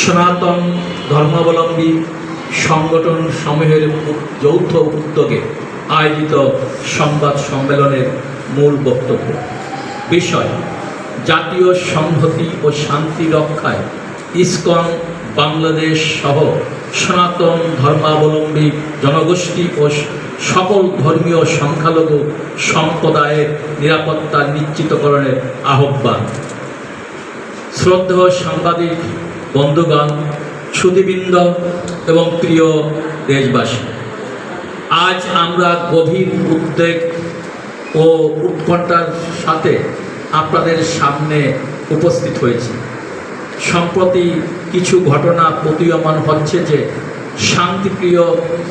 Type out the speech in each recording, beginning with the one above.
সনাতন ধর্মাবলম্বী সংগঠন সমূহের যৌথ উদ্যোগে আয়োজিত সংবাদ সম্মেলনের মূল বক্তব্য। বিষয়, জাতীয় সংহতি ও শান্তি রক্ষায় ইসকন, বাংলাদেশ সহ সনাতন ধর্মাবলম্বী জনগোষ্ঠী ও সকল ধর্মীয় সংখ্যালঘু সম্প্রদায়ের নিরাপত্তা নিশ্চিতকরণের আহ্বান। শ্রদ্ধেয় সাংবাদিক বন্ধুগণ, সুদীবৃন্দ এবং প্রিয় দেশবাসী, আজ আমরা গভীর উদ্বেগ ও উৎকণ্ঠার সাথে আপনাদের সামনে উপস্থিত হয়েছি। সম্প্রতি কিছু ঘটনা প্রতীয়মান হচ্ছে যে শান্তিপ্রিয়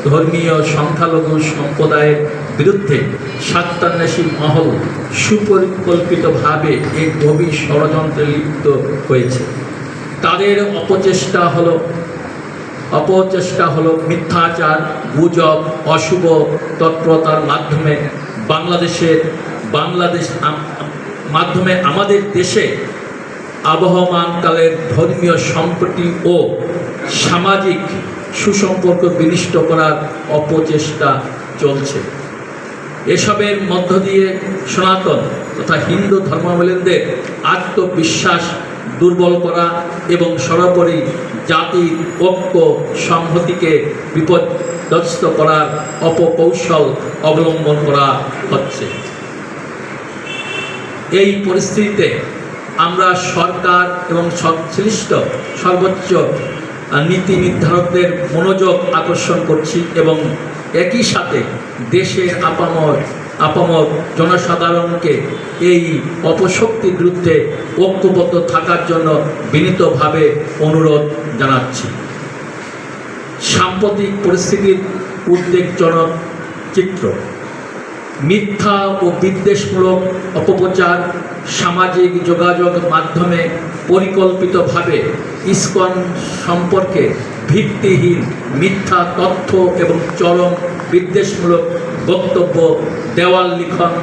ধর্মীয় সংখ্যালঘু সম্প্রদায়ের বিরুদ্ধে স্বার্থান্বেষী মহল সুপরিকল্পিতভাবে এই গভীর ষড়যন্ত্রে লিপ্ত হয়েছে। তাদের অপচেষ্টা হলো অপচেষ্টা হলো মিথ্যাচার, গুজব, অশুভ তৎপরতার মাধ্যমে বাংলাদেশের, বাংলাদেশ মাধ্যমে আমাদের দেশে আবহমানকালের ধর্মীয় সম্প্রতি ও সামাজিক সুসম্পর্ক বিনিষ্ট করার অপচেষ্টা চলছে। এসবের মধ্য দিয়ে সনাতন তথা হিন্দু ধর্মাবলম্বীদের আত্মবিশ্বাস দুর্বল করা এবং সর্বোপরি জাতির ঐক্য, সংহতিকে বিপদগ্রস্ত করার অপকৌশল অবলম্বন করা হচ্ছে। এই পরিস্থিতিতে আমরা সরকার এবং সংশ্লিষ্ট সর্বোচ্চ নীতি নির্ধারকদের মনোযোগ আকর্ষণ করছি এবং একই সাথে দেশের আপামর আপামর জনসাধারণকে এই অপশক্তির বিরুদ্ধে ঐক্যবদ্ধ থাকার জন্য বিনীতভাবে অনুরোধ জানাচ্ছি। সাম্প্রতিক পরিস্থিতির উদ্বেগজনক চিত্র। মিথ্যা ও বিদ্বেষমূলক অপপ্রচার, সামাজিক যোগাযোগ মাধ্যমে পরিকল্পিতভাবে ইস্কন সম্পর্কে ভিত্তিহীন মিথ্যা তথ্য এবং চরম বিদ্বেষমূলক বক্তব্য, দেওয়াল লিখন,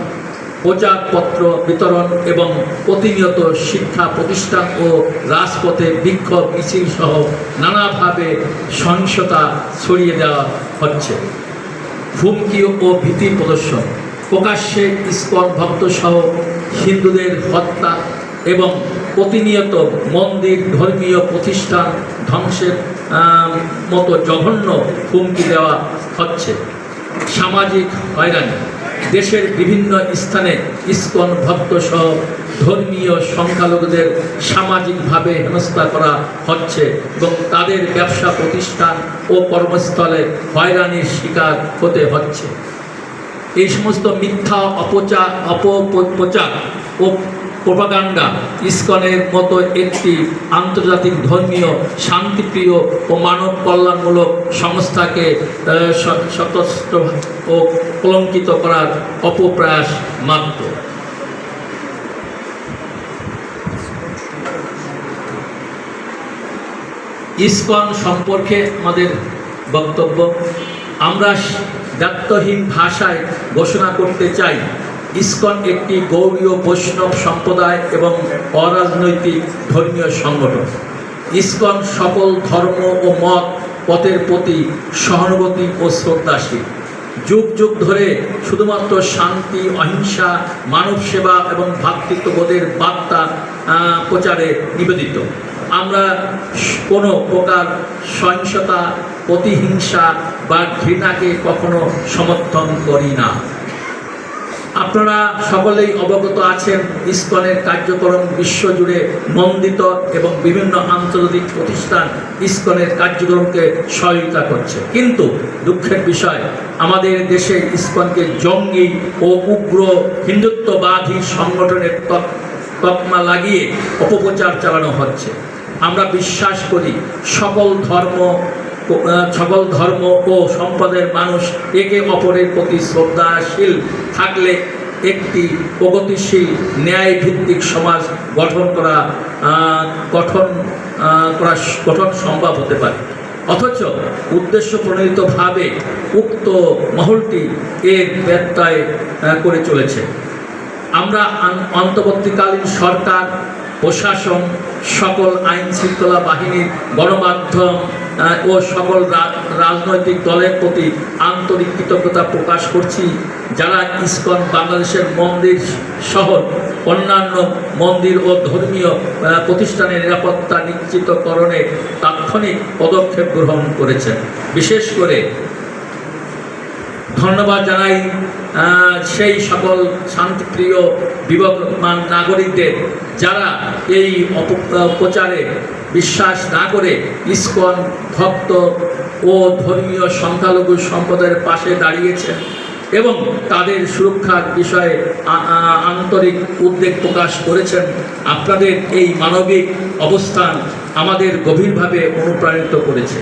প্রচারপত্র বিতরণ এবং প্রতিনিয়ত শিক্ষা প্রতিষ্ঠান ও রাজপথে বিক্ষোভ মিছিল সহ নানাভাবে সহিংসতা ছড়িয়ে দেওয়া হচ্ছে। হুমকি ও ভীতি প্রদর্শন। প্রকাশ্যে ইস্কন ভক্তসহ হিন্দুদের হত্যা এবং প্রতিনিয়ত মন্দির, ধর্মীয় প্রতিষ্ঠান ধ্বংসের মতো জঘন্য হুমকি দেওয়া হচ্ছে। সামাজিক হয়রানি। দেশের বিভিন্ন স্থানে ইস্কন ভক্তসহ ধর্মীয় সংখ্যালঘুদের সামাজিকভাবে হেনস্থা করা হচ্ছে এবং তাদের ব্যবসা প্রতিষ্ঠান ও কর্মস্থলে হয়রানির শিকার হতে হচ্ছে। এই সমস্ত মিথ্যা অপচার অপপ্রচার ও প্রোপাগান্ডা, ইস্কনের মতো একটি আন্তর্জাতিক ধর্মীয়, শান্তিপ্রিয় ও মানব কল্যাণমূলক সংস্থাকে সতস্ত্র ও কলঙ্কিত করার অপপ্রয়াস মাত্র। ইস্কন সম্পর্কে আমাদের বক্তব্য, আমরা দায়িত্বহীন ভাষায় ঘোষণা করতে চাই। ইসকন একটি গৌরীয় বৈষ্ণব সম্প্রদায় এবং অরাজনৈতিক ধর্মীয় সংগঠন। ইসকন সকল ধর্ম ও মত পথের প্রতি সহানুভূতি ও শ্রদ্ধাশীল। যুগ যুগ ধরে শুধুমাত্র শান্তি, অহিংসা, মানব সেবা এবং ভ্রাতৃত্ববোধের বার্তা প্রচারে নিবেদিত। আমরা কোনো প্রকার সহিংসতা, প্রতিহিংসা বা ঘৃণাকে কখনো সমর্থন করি না। আপনারা সকলেই অবগত আছেন, ইসকনের কার্যক্রম বিশ্বজুড়ে নন্দিত এবং বিভিন্ন আন্তর্জাতিক প্রতিষ্ঠান ইসকনের কার্যক্রমকে সহায়তা করছে। কিন্তু দুঃখের বিষয়, আমাদের দেশে ইসকনকে জঙ্গি ও উগ্র হিন্দুত্ববাদী সংগঠনের তক- তকমা লাগিয়ে অপপ্রচার চালানো হচ্ছে। আমরা বিশ্বাস করি, সকল ধর্ম সকল ধর্ম ও সম্পদের মানুষ একে অপরের প্রতি শ্রদ্ধাশীল থাকলে একটি প্রগতিশীল ন্যায় ভিত্তিক সমাজ গঠন করা গঠন করা গঠন সম্ভব হতে পারে। অথচ উদ্দেশ্য প্রণোদিতভাবে উক্ত মহলটি এর ব্যত্যয় করে চলেছে। আমরা অন্তর্বর্তীকালীন সরকার, প্রশাসন, সকল আইন শৃঙ্খলা বাহিনীর গণমাধ্যম ও সকল রাজনৈতিক দলের প্রতি আন্তরিক কৃতজ্ঞতা প্রকাশ করছি। যারা ইসকন বাংলাদেশের মন্দির শহর, অন্যান্য মন্দির ও ধর্মীয় প্রতিষ্ঠানের নিরাপত্তা নিশ্চিতকরণে তাৎক্ষণিক পদক্ষেপ গ্রহণ করেছেন। বিশেষ করে ধন্যবাদ জানাই সেই সকল শান্তিপ্রিয় বিবেকমান নাগরিকদের যারা এই অপ- প্রচারে বিশ্বাস না করে ইস্কন ভক্ত ও ধর্মীয় সংখ্যালঘু সম্প্রদায়ের পাশে দাঁড়িয়েছেন এবং তাদের সুরক্ষার বিষয়ে আন্তরিক উদ্বেগ প্রকাশ করেছেন। আপনাদের এই মানবিক অবস্থান আমাদের গভীরভাবে অনুপ্রাণিত করেছে।